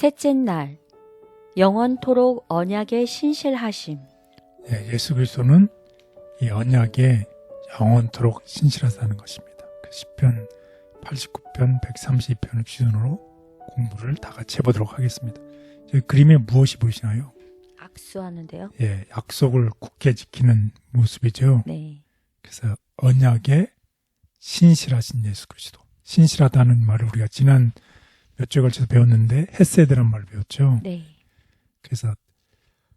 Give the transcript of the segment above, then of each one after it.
셋째 날 영원토록 언약의 신실하심 예, 예수 그리스도는 이 언약에 영원토록 신실하다는 것입니다. 그 시편 89편, 132편을 기준으로 공부를 다 같이 해보도록 하겠습니다. 이 그림에 무엇이 보이시나요? 악수하는데요. 예, 약속을 굳게 지키는 모습이죠. 네. 그래서 언약에 신실하신 예수 그리스도. 신실하다는 말을 우리가 지난 몇 주에 걸쳐서 배웠는데 헤세드란 말을 배웠죠. 네. 그래서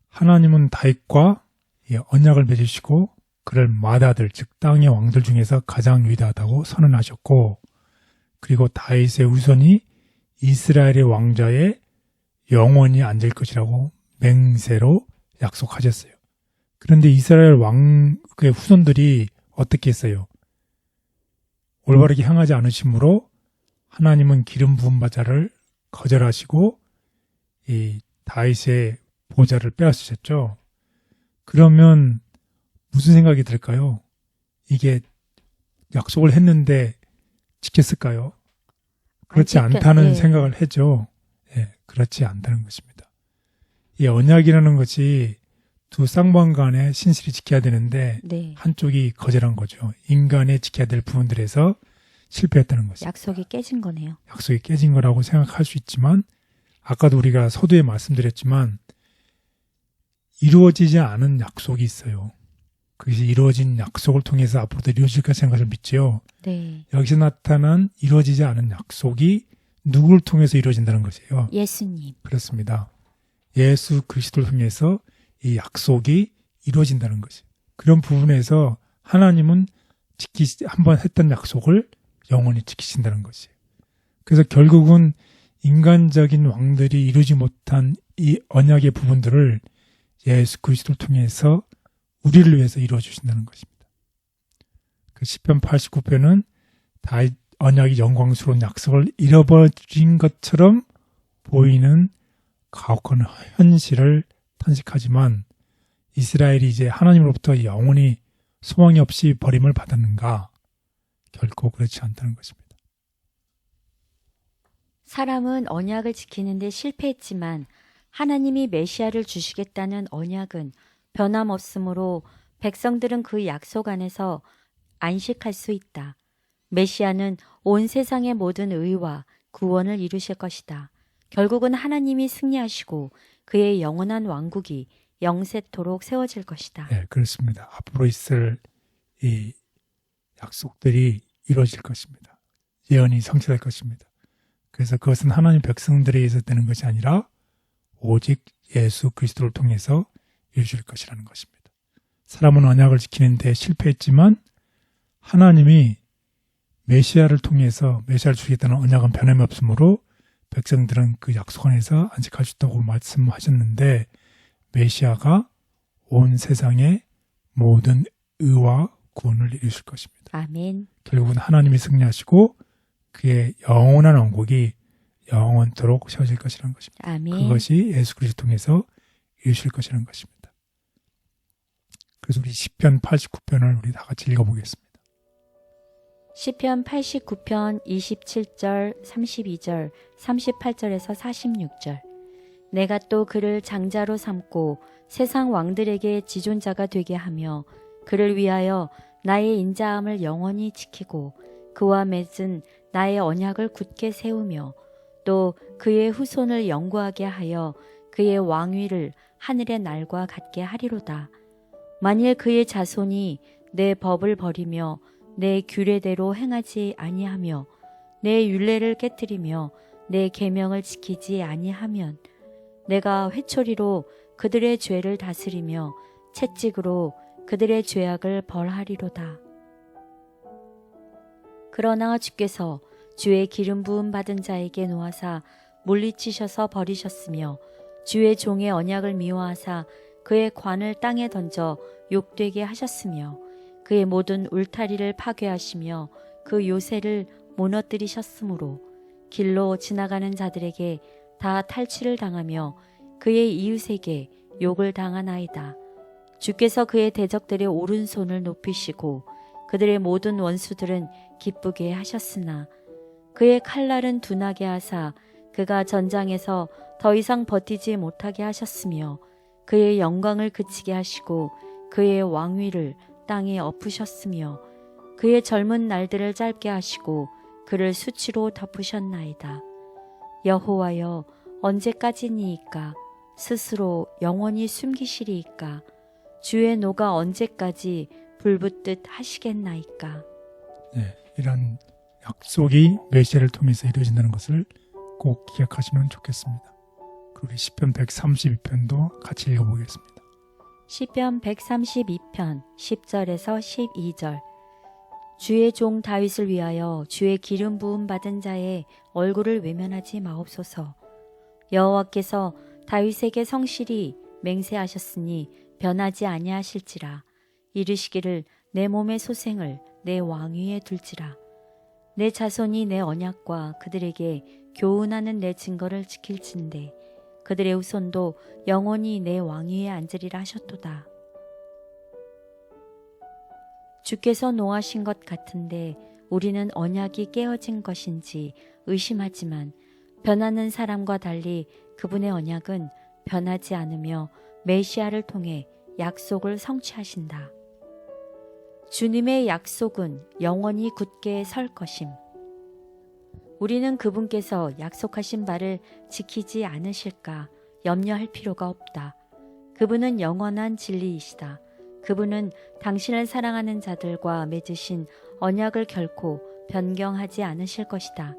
하나님은 다윗과 이 언약을 맺으시고 그를 맏아들 즉 땅의 왕들 중에서 가장 위대하다고 선언하셨고 그리고 다윗의 우선이 이스라엘의 왕자에 영원히 앉을 것이라고 맹세로 약속하셨어요. 그런데 이스라엘 왕의 후손들이 어떻게 했어요? 올바르게 향하지 않으심으로 하나님은 기름 부은 바자를 거절하시고 이 다윗의 보좌를 빼앗으셨죠. 그러면 무슨 생각이 들까요? 이게 약속을 했는데 지켰을까요? 그렇지 지켰- 않다는 예. 생각을 했죠. 예, 그렇지 않다는 것입니다. 이 언약이라는 것이 두 쌍방 간에 신실히 지켜야 되는데 네. 한쪽이 거절한 거죠. 인간의 지켜야 될 부분들에서 실패했다는 것입니다. 약속이 깨진 거네요. 약속이 깨진 거라고 생각할 수 있지만 아까도 우리가 서두에 말씀드렸지만 이루어지지 않은 약속이 있어요. 그것이 이루어진 약속을 통해서 앞으로도 이루어질 것이라는 것을 믿지요. 네. 여기서 나타난 이루어지지 않은 약속이 누구를 통해서 이루어진다는 것이에요. 예수님. 그렇습니다. 예수 그리스도를 통해서 이 약속이 이루어진다는 것이. 그런 부분에서 하나님은 지키 한번 했던 약속을 영원히 지키신다는 것이에요. 그래서 결국은 인간적인 왕들이 이루지 못한 이 언약의 부분들을 예수 그리스도를 통해서 우리를 위해서 이루어 주신다는 것입니다. 그 시편 89편은 다윗 언약이 영광스러운 약속을 잃어버린 것처럼 보이는 가혹한 현실을 탄식하지만 이스라엘이 이제 하나님으로부터 영원히 소망이 없이 버림을 받았는가? 결코 그렇지 않다는 것입니다. 사람은 언약을 지키는데 실패했지만 하나님이 메시아를 주시겠다는 언약은 변함없으므로 백성들은 그 약속 안에서 안식할 수 있다. 메시아는 온 세상의 모든 의와 구원을 이루실 것이다. 결국은 하나님이 승리하시고 그의 영원한 왕국이 영세토록 세워질 것이다. 네, 그렇습니다. 앞으로 있을 이 약속들이 이루어질 것입니다. 예언이 성취될 것입니다. 그래서 그것은 하나님 백성들에 의해서 되는 것이 아니라 오직 예수 그리스도를 통해서 이루어질 것이라는 것입니다. 사람은 언약을 지키는데 실패했지만 하나님이 메시아를 통해서 메시아를 주겠다는 언약은 변함이 없으므로 백성들은 그 약속 안에서 안식할 수 있다고 말씀하셨는데 메시아가 온 세상의 모든 의와 구원을 이루실 것입니다. 아멘. 결국은 하나님이 승리하시고 그의 영원한 왕국이 영원토록 세워질 것이라는 것입니다. 아멘. 그것이 예수 그리스도 통해서 이루실 것이라는 것입니다. 그래서 우리 시편 89편을 우리 다 같이 읽어보겠습니다. 시편 89편 27절, 32절, 38절에서 46절. 내가 또 그를 장자로 삼고 세상 왕들에게 지존자가 되게 하며 그를 위하여 나의 인자함을 영원히 지키고 그와 맺은 나의 언약을 굳게 세우며 또 그의 후손을 영구하게 하여 그의 왕위를 하늘의 날과 같게 하리로다. 만일 그의 자손이 내 법을 버리며 내 규례대로 행하지 아니하며 내 율례를 깨뜨리며 내 계명을 지키지 아니하면 내가 회초리로 그들의 죄를 다스리며 채찍으로 그들의 죄악을 벌하리로다. 그러나 주께서 주의 기름 부음 받은 자에게 놓아사 물리치셔서 버리셨으며 주의 종의 언약을 미워하사 그의 관을 땅에 던져 욕되게 하셨으며 그의 모든 울타리를 파괴하시며 그 요새를 무너뜨리셨으므로 길로 지나가는 자들에게 다 탈취를 당하며 그의 이웃에게 욕을 당하나이다. 주께서 그의 대적들의 오른손을 높이시고 그들의 모든 원수들은 기쁘게 하셨으나 그의 칼날은 둔하게 하사 그가 전장에서 더 이상 버티지 못하게 하셨으며 그의 영광을 그치게 하시고 그의 왕위를 땅에 엎으셨으며 그의 젊은 날들을 짧게 하시고 그를 수치로 덮으셨나이다. 여호와여 언제까지니이까 스스로 영원히 숨기시리이까 주의 노가 언제까지 불붙듯 하시겠나이까 네, 이런 약속이 메시아를 통해서 이루어진다는 것을 꼭 기억하시면 좋겠습니다. 그리고 시편 132편도 같이 읽어보겠습니다. 시편 132편 10절에서 12절 주의 종 다윗을 위하여 주의 기름 부음 받은 자의 얼굴을 외면하지 마옵소서 여호와께서 다윗에게 성실히 맹세하셨으니 변하지 아니하실지라. 이르시기를 내 몸의 소생을 내 왕위에 둘지라. 내 자손이 내 언약과 그들에게 교훈하는 내 증거를 지킬진대. 그들의 후손도 영원히 내 왕위에 앉으리라 하셨도다. 주께서 노하신 것 같은데 우리는 언약이 깨어진 것인지 의심하지만 변하는 사람과 달리 그분의 언약은 변하지 않으며 메시아를 통해 약속을 성취하신다. 주님의 약속은 영원히 굳게 설 것임. 우리는 그분께서 약속하신 바를 지키지 않으실까 염려할 필요가 없다. 그분은 영원한 진리이시다. 그분은 당신을 사랑하는 자들과 맺으신 언약을 결코 변경하지 않으실 것이다.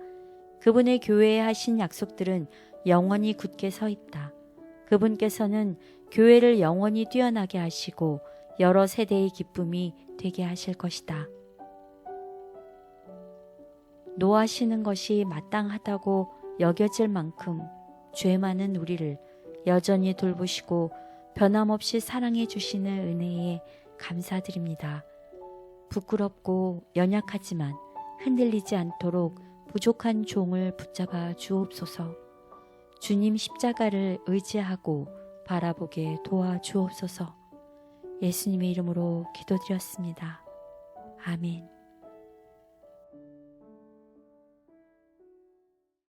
그분의 교회에 하신 약속들은 영원히 굳게 서 있다. 그분께서는 교회를 영원히 뛰어나게 하시고 여러 세대의 기쁨이 되게 하실 것이다. 노하시는 것이 마땅하다고 여겨질 만큼 죄 많은 우리를 여전히 돌보시고 변함없이 사랑해 주시는 은혜에 감사드립니다. 부끄럽고 연약하지만 흔들리지 않도록 부족한 종을 붙잡아 주옵소서. 주님 십자가를 의지하고 바라보게 도와 주옵소서. 예수님의 이름으로 기도드렸습니다. 아멘.